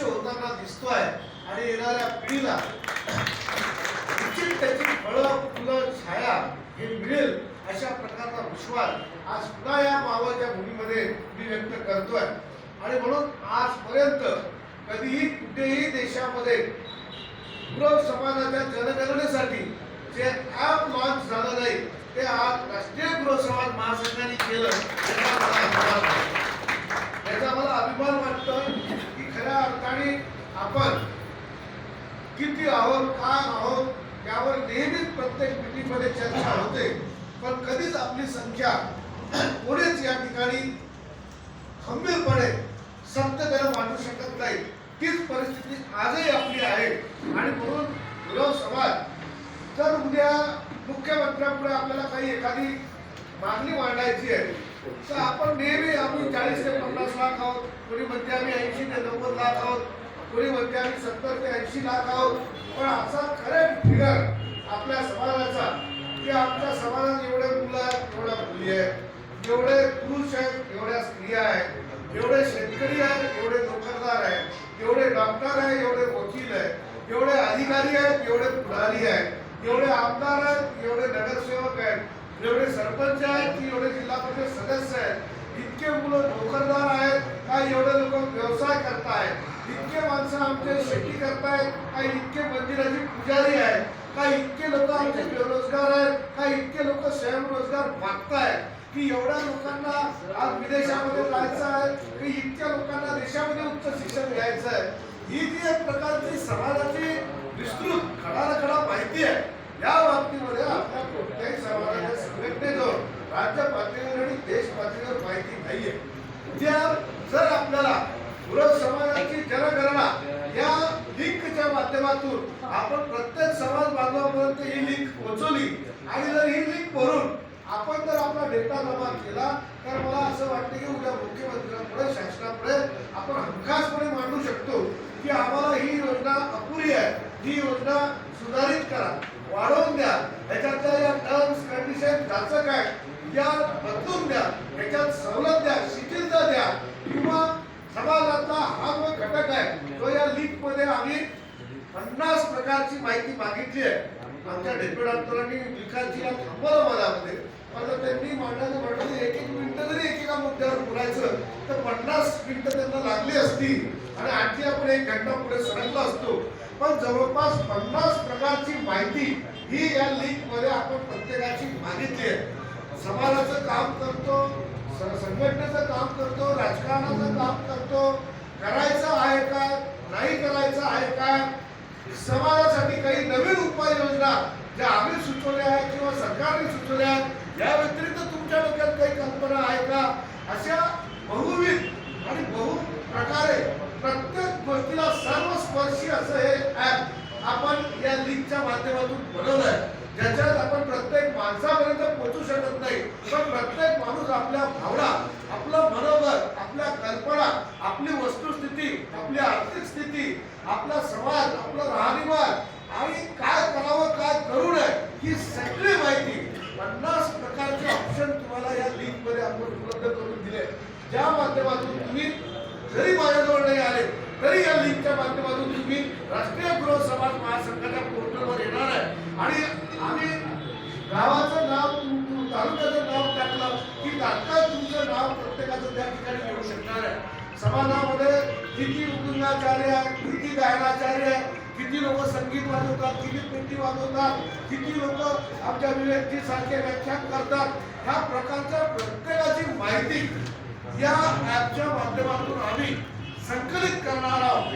भविष्य होताना दिसतोय आणि येणाऱ्या पिढीला निश्चित त्याची फळं फुलं छाया हे मिळेल अशा प्रकारचा विश्वास आज पुन्हा या मावळच्या भूमीमध्ये मी व्यक्त करतोय. आणि म्हणून आजपर्यंत कधीही कुठेही देशामध्ये गुरव समाजाच्या जनगणनेसाठी जे ॲप लॉन्च झालं नाही ते आज राष्ट्रीय गुरव समाज महासंघाने केलं याचा मला अभिमान वाटतो. याचा मला अभिमान वाटतो की आणि आपण किती आहोत काय आहोत यावर नेहमीच प्रत्येक मिटिंगमध्ये चर्चा होते. पण कधीच आपली संख्या कोणीच या ठिकाणी खंबीरपणे सत्यतेनं मांडू शकत नाही. तीच परिस्थिती आजही आपली आहे. आणि म्हणून विरोध समाज तर उद्या मुख्यमंत्र्यांपुढे आपल्याला काही एखादी मागणी मांडायची आहे. तर आपण नेहमी आम्ही चाळीस लाख आहोत कोणी म्हणते आम्ही ऐंशी ते नव्वद लाख आहोत कोणी म्हणते आम्ही सत्तर ते ऐंशी लाख आहोत पण असा खरं फिगर आपल्या समाजाचा की आमच्या समाजात एवढे मुलं आहेत एवढ्या मुली आहेत एवढे पुरुष आहेत एवढ्या स्त्रिया आहेत एवढे शेतकरी आहेत एवढे नोकरदार आहेत एवढे डॉक्टर आहेत एवढे वकील आहेत एवढे अधिकारी आहेत एवढे पुढारी आहेत एवढे आमदार आहेत एवढे नगरसेवक आहेत एवढे सरपंच आहेत की एवढे जिल्हा परिषद सदस्य आहेत इतके मुलं नोकरदार आहेत का एवढे लोक व्यवसाय करतायत. इतके माणसं आमचे शेती करतायत का इतके मंदिराचे पुजारी आहेत का इतके लोक आमचे बेरोजगार आहेत का इतके लोक स्वयंरोजगार मागतायत की एवढ्या लोकांना आज विदेशामध्ये जायचं आहे की इतक्या लोकांना देशामध्ये उच्च शिक्षण घ्यायचं आहे. ही जी एक प्रकारची समाजाची विस्तृत खडाला माहिती आहे या बाबतीमध्ये आपल्या कोणत्याही समाजाच्या संघटनेजवळ राज्य पातळीवर आणि देश पातळीवर नाहीये. उद्या जर आपल्याला गुरव समाजाची जनगणना या लिंकच्या माध्यमातून आपण प्रत्येक समाज बांधवापर्यंत ही लिंक पोहोचवली आणि जर ही लिंक भरून आपण जर आपला डेटा जमा केला तर मला असं वाटतं की उद्या मुख्यमंत्र्यांपुढे शासनापुढे आपण हमखासपणे मांडू शकतो की आम्हाला ही योजना अपुरी आहे. ही योजना सुधारित करा वाढवून द्या. याच्यातल्या या टर्म्स त्याचं काय? या बदलून द्या. याच्यात सवलत द्या. शिथिलता द्या किंवा समाजातला हा जो घटक आहे तो या लिंकमध्ये आम्ही पन्नास प्रकारची माहिती मागितली आहे आमच्या डेप्युटी डॉक्टरांनी विकासजीला थांबवलं मधामध्ये मात्र त्यांनी मांडायचं म्हटलं तर एक एक मिनिटं जरी एकेका मुद्द्यावर बोलायचं तर पन्नास मिनिटं त्यांना लागली असती आणि आणखी आपण एक घंटा पुढे सरकला असतो. पण जवळपास पन्नास प्रकारची माहिती ही या लिंकमध्ये आपण प्रत्येकाची मागितली आहे. समाजाचं काम करतो संघटनेचं काम करतो राजकारणाचं काम करतो. करायचं आहे का? नाही करायचं आहे का? समाजासाठी काही नवीन उपाययोजना ज्या आम्ही सुचवल्या आहेत किंवा सरकारने सुचवल्या आहेत या व्यतिरिक्त तुमच्या डोक्यात काही कल्पना आहे का? अशा बहुविध आणि बहु प्रकारे प्रत्येक गोष्टीला सर्वस्पर्शी असं हे ऍप आपण या लिंकच्या माध्यमातून बनवलंय. ज्याच्यात आपण प्रत्येक माणसापर्यंत पोहोचू शकत नाही. पण प्रत्येक माणूस आपल्या भावना आपलं मनोबल आपल्या कल्पना आपली वस्तुस्थिती आपली आर्थिक स्थिती आपला समाज आपलं राहणीमान आणि काय करावं काय करू नये ही सगळी माहिती पन्नास प्रकारचे ऑप्शन तुम्हाला या लिंकमध्ये आपण उपलब्ध करून दिले. ज्या माध्यमातून तुम्ही जरी माझ्याजवळ नाही आले तरी या लिंकच्या माध्यमातून तुम्ही राष्ट्रीय गृह समाज महासंघाच्या पोर्टलवर येणार आहे. आणि आम्ही गावाचं नाव तालुक्याचं नाव टाकलं की तात्काळ तुमचं नाव प्रत्येकाचं त्या ठिकाणी येऊ शकणार आहे. समाजामध्ये किती मृदुंगाचार्य आहे किती गायनाचार्य आहे किती लोक संगीत वाजवतात किती पेटी वाजवतात किती लोक आमच्या विवेकजी सारखे व्याख्यान करतात ह्या प्रकारच्या प्रत्येकाची माहिती या ॲपच्या माध्यमातून आम्ही संकलित करणार आहोत.